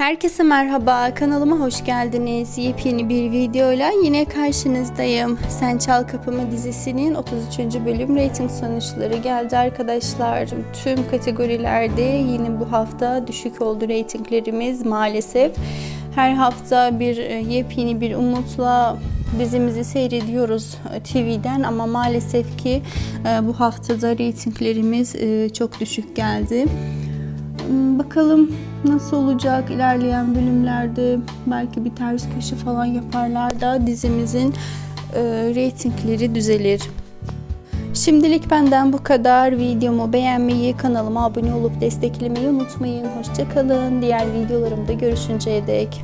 Herkese merhaba, kanalıma hoş geldiniz. Yepyeni bir videoyla yine karşınızdayım. Sen Çal Kapımı dizisinin 33. bölüm reyting sonuçları geldi arkadaşlar. Tüm kategorilerde yine bu hafta düşük oldu reytinglerimiz maalesef. Her hafta bir e, yepyeni bir umutla dizimizi seyrediyoruz e, TV'den ama maalesef ki e, bu haftada reytinglerimiz çok düşük geldi. Hmm, Bakalım nasıl olacak ilerleyen bölümlerde belki bir ters köşe falan yaparlar da dizimizin e, reytingleri düzelir. Şimdilik benden bu kadar. Videomu beğenmeyi, kanalıma abone olup desteklemeyi unutmayın. Hoşçakalın. Diğer videolarımda görüşünceye dek.